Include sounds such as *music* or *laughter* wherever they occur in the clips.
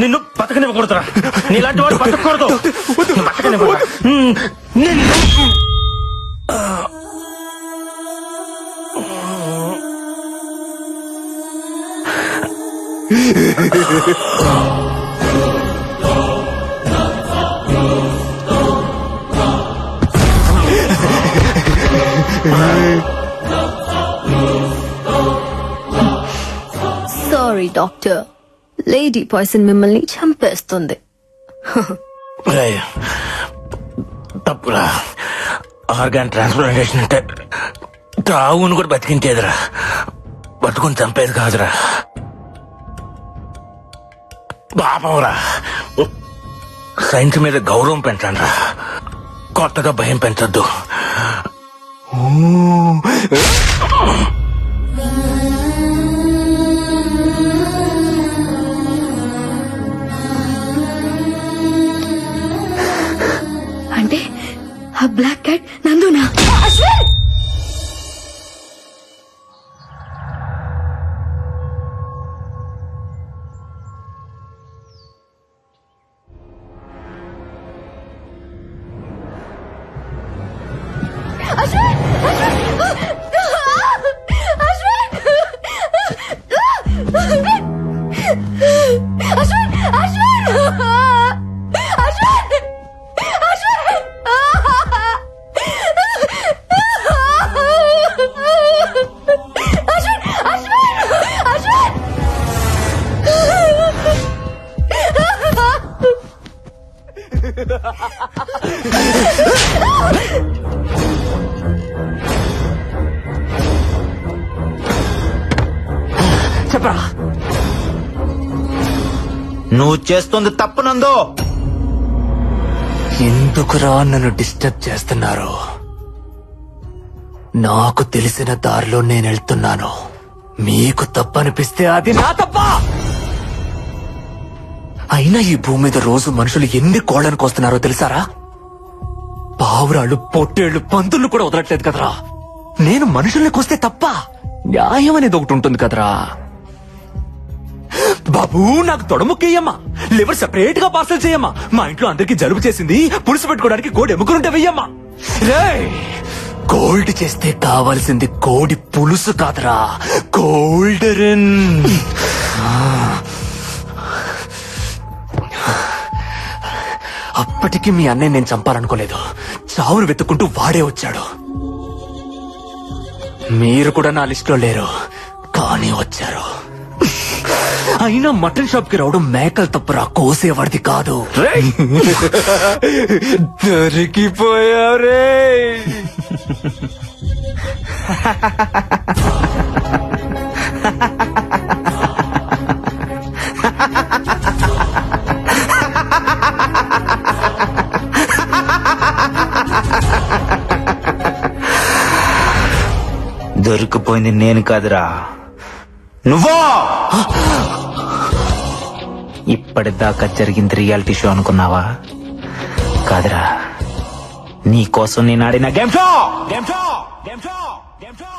నిన్ను బతకనివ్వకూడదురా. నీలాంటి వాడు బతకూడదు. నిన్ను సారీ డాక్టర్ లేడీ పాయిజన్ మిమ్మల్ని చంపేస్తుంది. రేయ్, తప్పురా. ఆర్గాన్ ట్రాన్స్ప్లాంటేషన్ అంటే తావును కూడా బతికించేదిరా. బతుకుని చంపేది కాదురా. పాపంరా. సైన్స్ మీద గౌరవం పెంచండి రా కొత్తగా భయం పెంచొద్దు. అంటే ఆ బ్లాక్ క్యాట్ నందునా? చెప్పరా? నువ్వు చేస్తుంది తప్పు నందు. ఎందుకురా నన్ను డిస్టర్బ్ చేస్తున్నారు? నాకు తెలిసిన దారిలో నేను వెళ్తున్నాను. మీకు తప్పనిపిస్తే అది నా తప్ప! అయినా ఈ భూమి మీద రోజు మనుషులు ఎన్ని కోళ్ళను వస్తున్నారో తెలుసారా? పావురాళ్ళు పొట్టేళ్ళు పంతులు కూడా వదలట్లేదు కదరా. నేను మనుషుల్ని కోస్తే తప్ప న్యాయం అనేది ఒకటి ఉంటుంది కదరా. బాబు నాకు తొడముక్కేయమ్మా. లివర్ సెపరేట్గా పార్సల్ చేయమ్మా. మా ఇంట్లో అందరికి జలుబు చేసింది. పులుసు పెట్టుకోవడానికి కోడి ఎముకలుంటే వెయ్యమ్మా. రేయ్! గోల్డ్ చేస్తే కావాల్సింది కోడి పులుసు కాదురా. గోల్డెన్ అప్పటికి మీ అన్నయ్య నేను చంపాలనుకోలేదు. చావును వెతుక్కుంటూ వాడే వచ్చాడు. మీరు కూడా నా లిస్టులో లేరు కానీ వచ్చారు. అయినా మటన్ షాప్కి రావడం మేకలు తప్పురా కోసేవాడిది కాదు. దొరికిపోయారే *laughs* దొరికిపోయింది నేను కాదురా. నువ్వా? ఇప్పటిదాకా జరిగింది రియాలిటీ షో అనుకున్నావా? కాదురా. నీ కోసం నేను ఆడిన game show! Game show! Game show! Game show!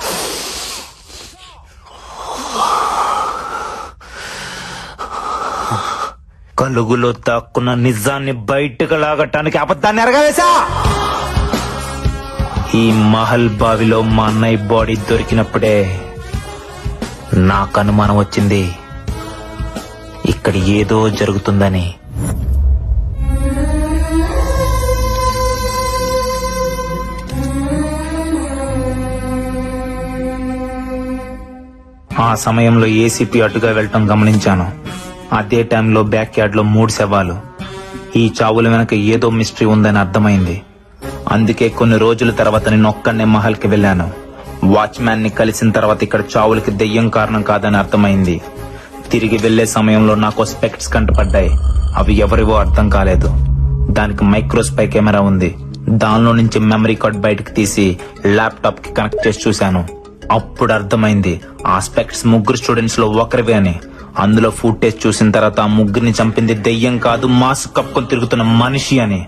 కలుగులో దాక్కున్న నిజాన్ని బయటకు లాగటానికి అబద్ధాన్ని ఎరగవేశా ఈ మహల్ బావిలో మా అన్నయ్య బాడీ దొరికినప్పుడే నాకు అనుమానం వచ్చింది. ఇక్కడ ఏదో జరుగుతుందని. ఆ సమయంలో ఏసీపీ అటుగా వెళ్ళటం గమనించాను. అదే టైంలో బ్యాక్ యార్డ్లో మూడు శవాలు. ఈ చావుల వెనక ఏదో మిస్టరీ ఉందని అర్థమైంది. అందుకే కొన్ని రోజుల తర్వాత నేను ఒక్కనే మహల్కి వెళ్ళాను. వాచ్మ్యాన్ని కలిసిన తర్వాత ఇక్కడ చావులకి దెయ్యం కారణం కాదని అర్థమైంది. తిరిగి వెళ్ళే సమయంలో నాకు స్పెక్ట్స్ కంటపడ్డాయి. అవి ఎవరివో అర్థం కాలేదు. దానికి మైక్రోస్పై కెమెరా ఉంది. దానిలో నుంచి మెమరీ కార్డ్ బయటకు తీసి ల్యాప్టాప్కి కనెక్ట్ చేసి చూశాను. అప్పుడు అర్థమైంది ఆ స్పెక్ట్స్ ముగ్గురు స్టూడెంట్స్లో ఒకరివే అని. అందులో ఫుటేజ్ చూసిన తర్వాత ఆ ముగ్గురిని చంపింది దెయ్యం కాదు మాస్క్ కప్పుకొని తిరుగుతున్న మనిషి అని.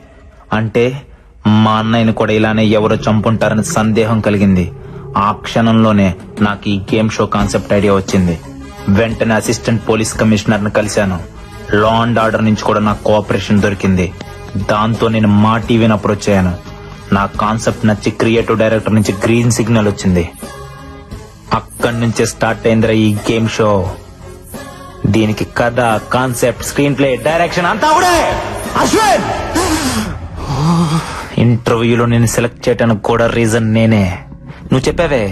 అంటే మా అన్నయ్యని కూడా ఇలానే ఎవరో చంపుంటారని సందేహం కలిగింది. ఆ క్షణంలోనే నాకు ఈ గేమ్ షో కాన్సెప్ట్ ఐడియా వచ్చింది. వెంటనే అసిస్టెంట్ పోలీస్ కమిషనర్ని కలిశాను. లా అండ్ ఆర్డర్ నుంచి కూడా నాకు కోఆపరేషన్ దొరికింది. దాంతో నేను మా టీవీని అప్రోచ్ అయ్యాను. నా కాన్సెప్ట్ నచ్చి క్రియేటివ్ డైరెక్టర్ నుంచి గ్రీన్ సిగ్నల్ వచ్చింది. అక్కడి నుంచే స్టార్ట్ అయిందిరా ఈ గేమ్ షో. దీనికి కథ కాన్సెప్ట్ స్క్రీన్ ప్లే డైరెక్షన్ అంతా కూడా అశ్విన్! ఇంటర్వ్యూలో నేను సెలెక్ట్ చేయడానికి కూడా రీజన్ నేనే. నువ్వు చెప్పావే?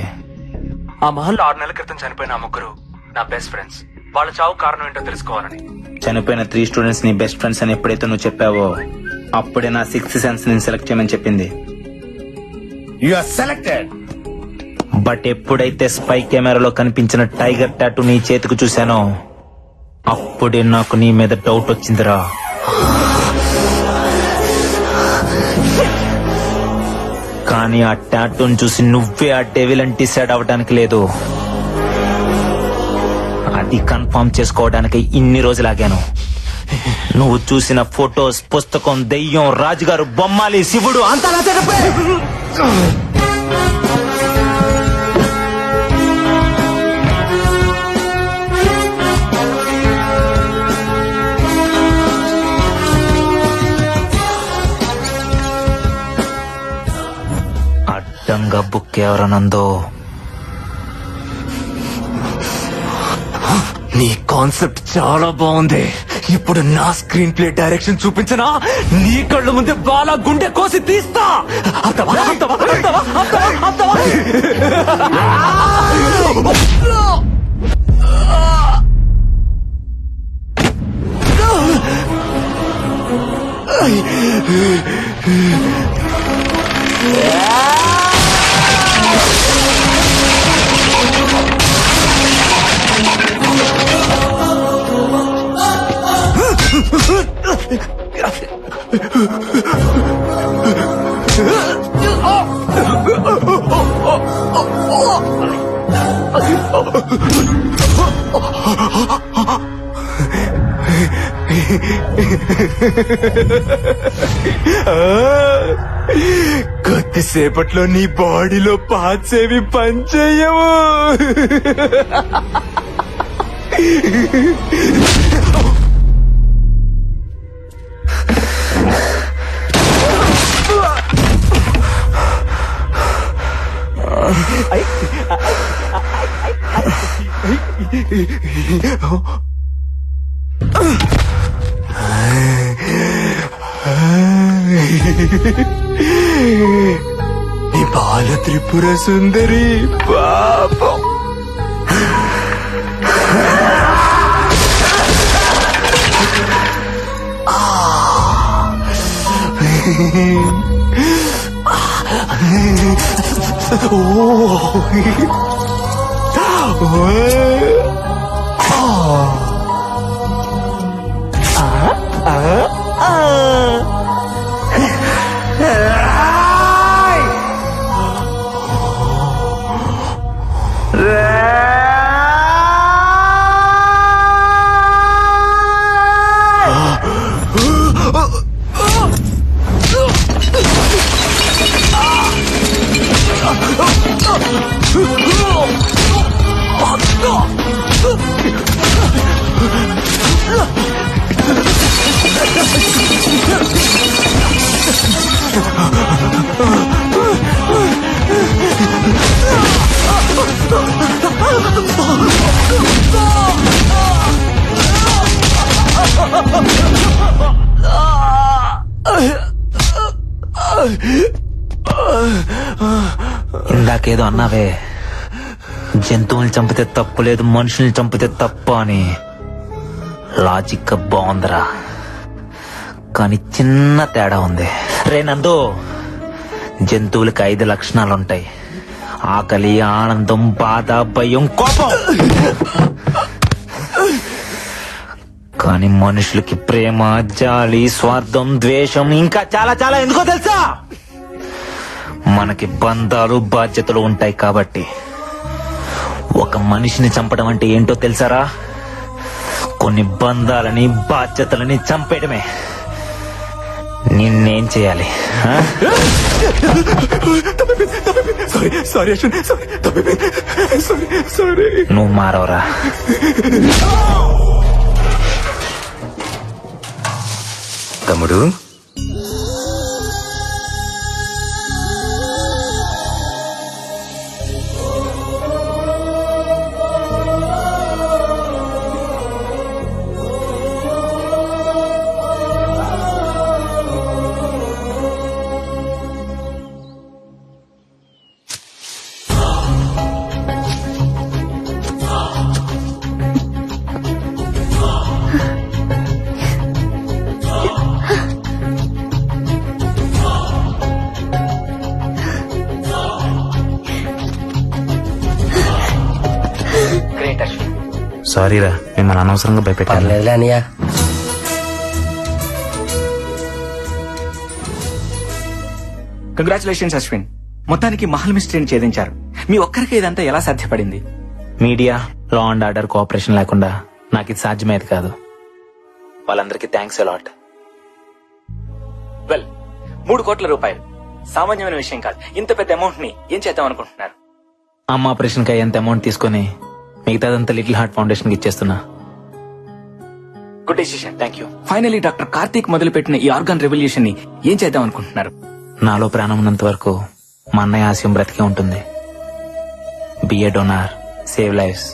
ఆ మహల్లో ఆరు నెలల క్రితం చనిపోయిన ఆ ముగ్గురు నా బెస్ట్ ఫ్రెండ్స్. వాళ్ళ చావు కారణం ఏంటో తెలుసుకోవాలని. చనిపోయిన త్రీ స్టూడెంట్స్ని బెస్ట్ ఫ్రెండ్స్ అని ఎప్పుడైతే నువ్వు చెప్పావో అప్పుడే నా సిక్స్త్ సెన్స్ నేను సెలెక్ట్ చేయమని చెప్పింది. యు ఆర్ సెలెక్టెడ్ బట్ ఎప్పుడైతే స్పై కెమెరాలో కనిపించిన టైగర్ టాటూ నీ చేతికి చూశానో అప్పుడే నాకు నీ మీద డౌట్ వచ్చిందిరా. కానీ ఆ టాటూను చూసి నువ్వే ఆ డెవిల్ అని డిసైడ్ అవ్వడానికి లేదు. అది కన్ఫర్మ్ చేసుకోవడానికి ఇన్ని రోజులాగాను నువ్వు చూసిన ఫొటోస్ పుస్తకం దెయ్యం రాజుగారు బొమ్మాలి శివుడు అంతా నా బుక్ ఎవరనందో. నీ కాన్సెప్ట్ చాలా బాగుంది. ఇప్పుడు నా స్క్రీన్ ప్లే డైరెక్షన్ చూపించనా? నీ కళ్ళ ముందే బాలా గుండె కోసి తీస్తా. అంతవా కొద్దిసేపట్లో నీ బాడీలో పార్ట్స్ ఏవి పనిచేయవు. నీ బాల త్రిపుర సుందరి పాపం. ఓ. 喂啊。ఇందాకేదో అన్నావే. జంతువుల్ని చంపితే తప్పు లేదు మనుషుల్ని చంపితే తప్పు అని. లాజిక్ బాగుందిరా. కానీ చిన్న తేడా ఉంది. రే నందు జంతువులకి ఐదు లక్షణాలు ఉంటాయి ఆకలి ఆనందం బాధ భయం కోపం. కానీ మనుషులకి ప్రేమ జాలి స్వార్థం ద్వేషం ఇంకా చాలా చాలా ఎందుకో తెలుసా? మనకి బంధాలు బాధ్యతలు ఉంటాయి కాబట్టి. ఒక మనిషిని చంపడం అంటే ఏంటో తెలుసారా? కొన్ని బంధాలని బాధ్యతలని చంపేయడమే. నిన్నేం చేయాలి నువ్వు మారవరా? తమ్ముడు సారీరా మిమ్మల్ని అనవసరంగా భయపెట్టాను. పర్లేదులే అనియా. కంగ్రాచులేషన్స్ అశ్విన్ మొత్తానికి మహల్ మిస్టరీని ఛేదించారు. మీ ఒక్కరికి ఇదంతా ఎలా సాధ్యపడింది? Media law and order cooperation లేకుండా నాకు ఇది సాధ్యమయ్యేది కాదు. వాళ్ళందరికీ థ్యాంక్స్ అలాట్ వెల్ మూడు కోట్ల రూపాయలు. సామాన్యమైన విషయం కాదు. ఇంత పెద్ద అమౌంట్ని ఏం చేద్దాం అనుకుంటున్నారు? అమ్మ ఆపరేషన్కి అయ్యేంత అమౌంట్ తీసుకొని మిగతాదంతా లిటిల్ హార్ట్ ఫౌండేషన్కి ఇచ్చేస్తున్నా. Good decision thank you finally doctor Karthik మొదలుపెట్టిన ఈ ఆర్గాన్ రెవల్యూషన్ని ఏం చేద్దాం అనుకుంటున్నారు? నాలో ప్రాణం ఉన్నంత వరకు మా అన్నయ్య ఆశయం బ్రతికే ఉంటుంది. Be a donor save lives